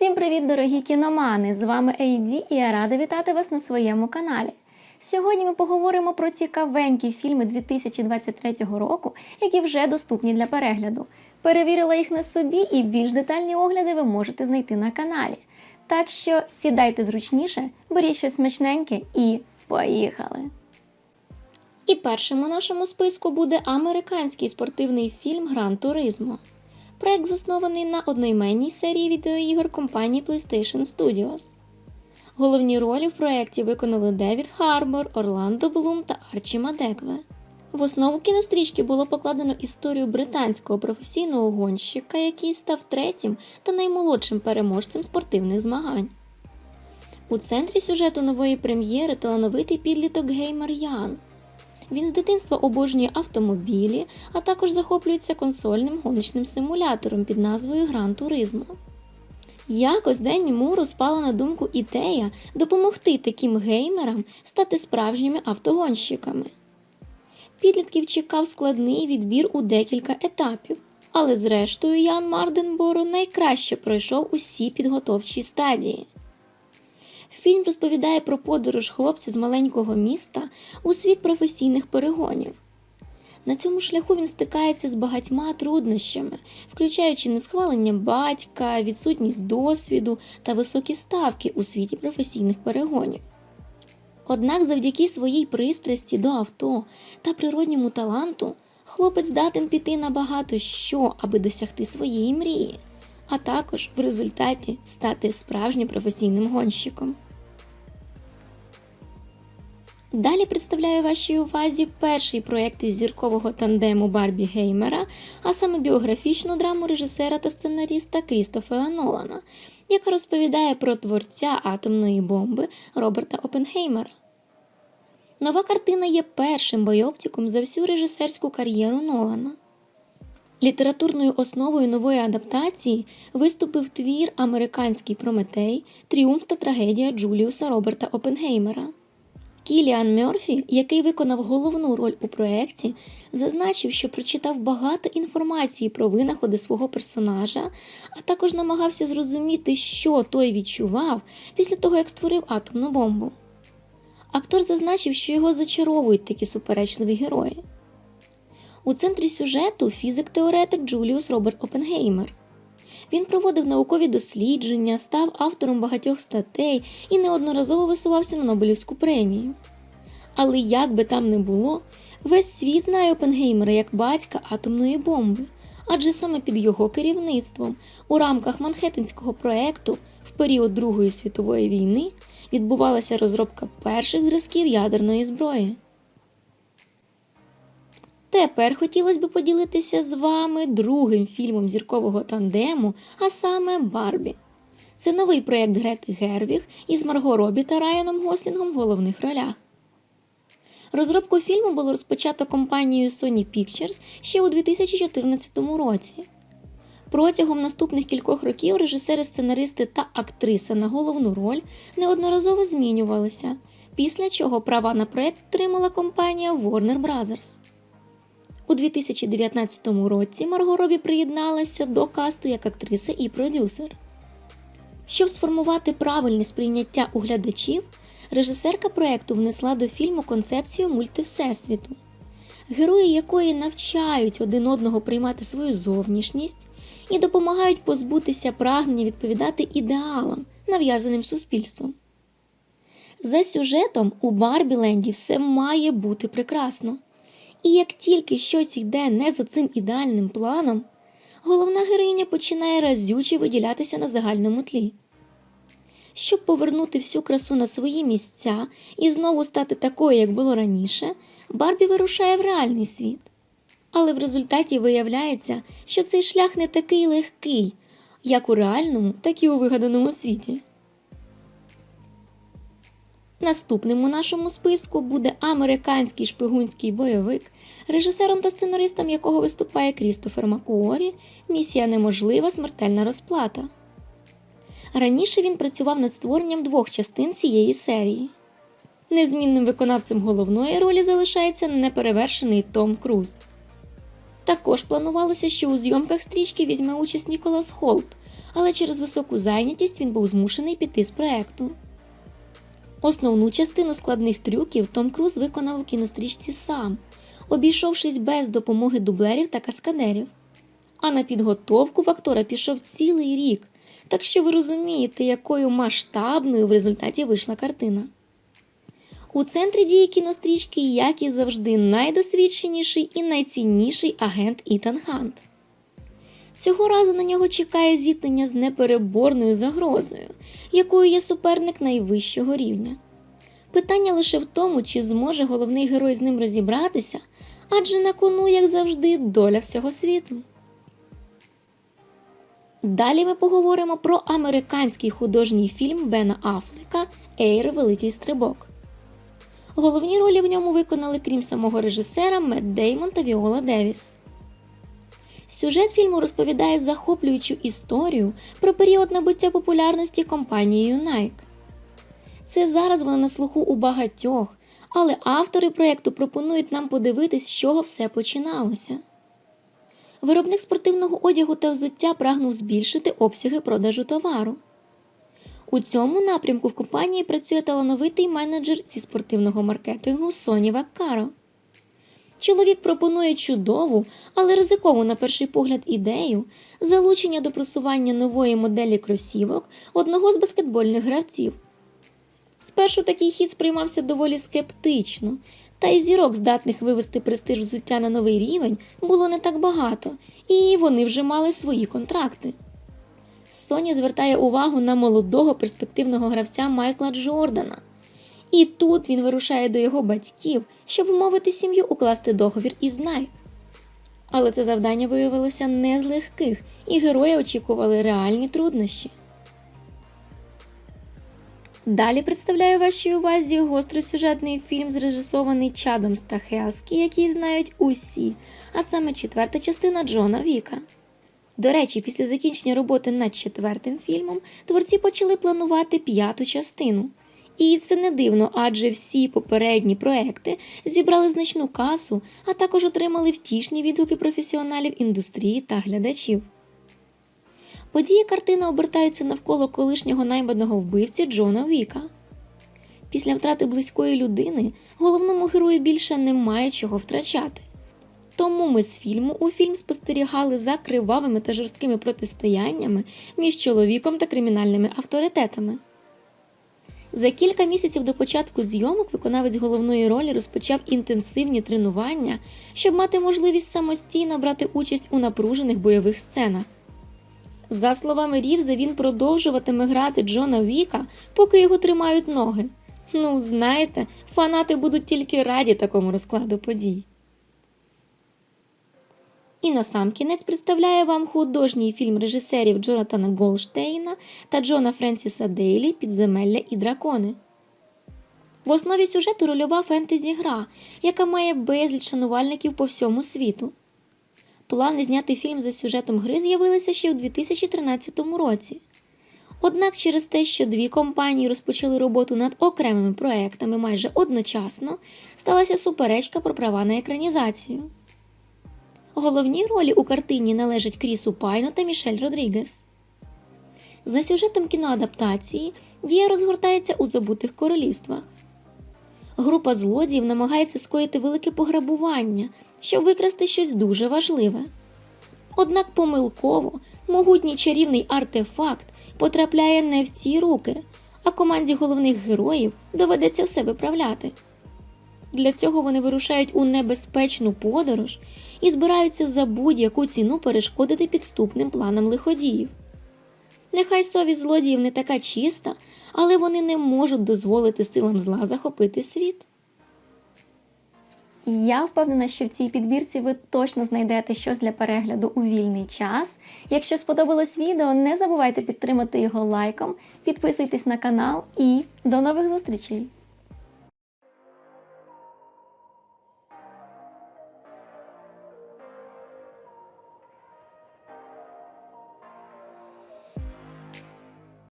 Всім привіт, дорогі кіномани! З вами Ейді і я рада вітати вас на своєму каналі. Сьогодні ми поговоримо про цікавенькі фільми 2023 року, які вже доступні для перегляду. Перевірила їх на собі, і більш детальні огляди ви можете знайти на каналі. Так що сідайте зручніше, беріть щось смачненьке і поїхали! І першим у нашому списку буде американський спортивний фільм Гран Туризмо. Проект заснований на одноіменній серії відеоігор компанії PlayStation Studios. Головні ролі в проєкті виконали Девід Харбор, Орландо Блум та Арчі Мадекве. В основу кінострічки було покладено історію британського професійного гонщика, який став третім та наймолодшим переможцем спортивних змагань. У центрі сюжету нової прем'єри талановитий підліток Геймер Ян. Він з дитинства обожнює автомобілі, а також захоплюється консольним гоночним симулятором під назвою Гран Туризмо. Якось Денні Муру спала на думку ідея допомогти таким геймерам стати справжніми автогонщиками. Підлітків чекав складний відбір у декілька етапів, але зрештою Ян Марденборо найкраще пройшов усі підготовчі стадії. Фільм розповідає про подорож хлопця з маленького міста у світ професійних перегонів. На цьому шляху він стикається з багатьма труднощами, включаючи несхвалення батька, відсутність досвіду та високі ставки у світі професійних перегонів. Однак завдяки своїй пристрасті до авто та природньому таланту хлопець здатен піти на багато що, аби досягти своєї мрії, а також в результаті стати справжнім професійним гонщиком. Далі представляю вашій увазі перший проєкт із зіркового тандему Барбі Геймера, а саме біографічну драму режисера та сценаріста Крістофера Нолана, яка розповідає про творця атомної бомби Роберта Оппенгеймера. Нова картина є першим бойовтиком за всю режисерську кар'єру Нолана. Літературною основою нової адаптації виступив твір Американський Прометей, Тріумф та трагедія Джуліуса Роберта Оппенгеймера. Кіліан Мерфі, який виконав головну роль у проєкті, зазначив, що прочитав багато інформації про винаходи свого персонажа, а також намагався зрозуміти, що той відчував після того, як створив атомну бомбу. Актор зазначив, що його зачаровують такі суперечливі герої. У центрі сюжету фізик-теоретик Джуліус Роберт Оппенгеймер. Він проводив наукові дослідження, став автором багатьох статей і неодноразово висувався на Нобелівську премію. Але як би там не було, весь світ знає Опенгеймера як батька атомної бомби, адже саме під його керівництвом у рамках Манхеттенського проекту в період Другої світової війни відбувалася розробка перших зразків ядерної зброї. Тепер хотілося б поділитися з вами другим фільмом зіркового тандему, а саме Барбі. Це новий проєкт Грети Гервіг із Марго Робі та Райаном Гослінгом в головних ролях. Розробку фільму було розпочато компанією Sony Pictures ще у 2014 році. Протягом наступних кількох років режисери, сценаристи та актриса на головну роль неодноразово змінювалися, після чого права на проєкт отримала компанія Warner Bros. У 2019 році Марго Робі приєдналася до касту як актриса і продюсер. Щоб сформувати правильне сприйняття у глядачів, режисерка проєкту внесла до фільму концепцію мультивсесвіту, герої якої навчають один одного приймати свою зовнішність і допомагають позбутися прагнення відповідати ідеалам, нав'язаним суспільством. За сюжетом у Барбіленді все має бути прекрасно. І як тільки щось йде не за цим ідеальним планом, головна героїня починає разюче виділятися на загальному тлі. Щоб повернути всю красу на свої місця і знову стати такою, як було раніше, Барбі вирушає в реальний світ. Але в результаті виявляється, що цей шлях не такий легкий, як у реальному, так і у вигаданому світі. Наступним у нашому списку буде американський шпигунський бойовик, режисером та сценаристом якого виступає Крістофер Макуорі Місія неможлива смертельна розплата. Раніше він працював над створенням двох частин цієї серії. Незмінним виконавцем головної ролі залишається неперевершений Том Круз. Також планувалося, що у зйомках стрічки візьме участь Ніколас Холт, але через високу зайнятість він був змушений піти з проекту. Основну частину складних трюків Том Круз виконав у кінострічці сам, обійшовшись без допомоги дублерів та каскадерів. А на підготовку в актора пішов цілий рік, так що ви розумієте, якою масштабною в результаті вийшла картина. У центрі дії кінострічки, як і завжди, найдосвідченіший і найцінніший агент Ітан Хант. Цього разу на нього чекає зіткнення з непереборною загрозою, якою є суперник найвищого рівня. Питання лише в тому, чи зможе головний герой з ним розібратися, адже на кону, як завжди, доля всього світу. Далі ми поговоримо про американський художній фільм Бена Афлека Ейр Великий Стрибок. Головні ролі в ньому виконали, крім самого режисера, Мет Деймон та Віола Девіс. Сюжет фільму розповідає захоплюючу історію про період набуття популярності компанією Nike. Це зараз вона на слуху у багатьох, але автори проєкту пропонують нам подивитись, з чого все починалося. Виробник спортивного одягу та взуття прагнув збільшити обсяги продажу товару. У цьому напрямку в компанії працює талановитий менеджер зі спортивного маркетингу Соні Ваккаро. Чоловік пропонує чудову, але ризикову на перший погляд ідею залучення до просування нової моделі кросівок одного з баскетбольних гравців. Спершу такий хід сприймався доволі скептично, та й зірок, здатних вивести престиж взуття на новий рівень, було не так багато, і вони вже мали свої контракти. Соня звертає увагу на молодого перспективного гравця Майкла Джордана. І тут він вирушає до його батьків, щоб вмовити сім'ю укласти договір із Nike. Але це завдання виявилося не з легких, і герої очікували реальні труднощі. Далі представляю вашій увазі гостросюжетний фільм, зрежисований Чадом Стахеаскі, який знають усі, а саме четверта частина Джона Віка. До речі, після закінчення роботи над четвертим фільмом творці почали планувати п'яту частину. І це не дивно, адже всі попередні проекти зібрали значну касу, а також отримали втішні відгуки професіоналів індустрії та глядачів. Події картини обертаються навколо колишнього найманого вбивці Джона Віка. Після втрати близької людини головному герою більше немає чого втрачати. Тому ми з фільму у фільм спостерігали за кривавими та жорсткими протистояннями між чоловіком та кримінальними авторитетами. За кілька місяців до початку зйомок виконавець головної ролі розпочав інтенсивні тренування, щоб мати можливість самостійно брати участь у напружених бойових сценах. За словами Рівза, він продовжуватиме грати Джона Віка, поки його тримають ноги. Ну, знаєте, фанати будуть тільки раді такому розкладу подій. І на сам кінець представляю вам художній фільм режисерів Джонатана Голштейна та Джона Френсіса Дейлі Підземелля і дракони. В основі сюжету рольова фентезі гра, яка має безліч шанувальників по всьому світу. Плани зняти фільм за сюжетом гри з'явилися ще у 2013 році. Однак через те, що дві компанії розпочали роботу над окремими проектами майже одночасно, сталася суперечка про права на екранізацію. Головні ролі у картині належать Крісу Пайну та Мішель Родрігес. За сюжетом кіноадаптації дія розгортається у забутих королівствах. Група злодіїв намагається скоїти велике пограбування, щоб викрасти щось дуже важливе. Однак помилково могутній чарівний артефакт потрапляє не в ці руки, а команді головних героїв доведеться все виправляти. Для цього вони вирушають у небезпечну подорож і збираються за будь-яку ціну перешкодити підступним планам лиходіїв. Нехай совість злодіїв не така чиста, але вони не можуть дозволити силам зла захопити світ. Я впевнена, що в цій підбірці ви точно знайдете щось для перегляду у вільний час. Якщо сподобалось відео, не забувайте підтримати його лайком, підписуйтесь на канал і до нових зустрічей!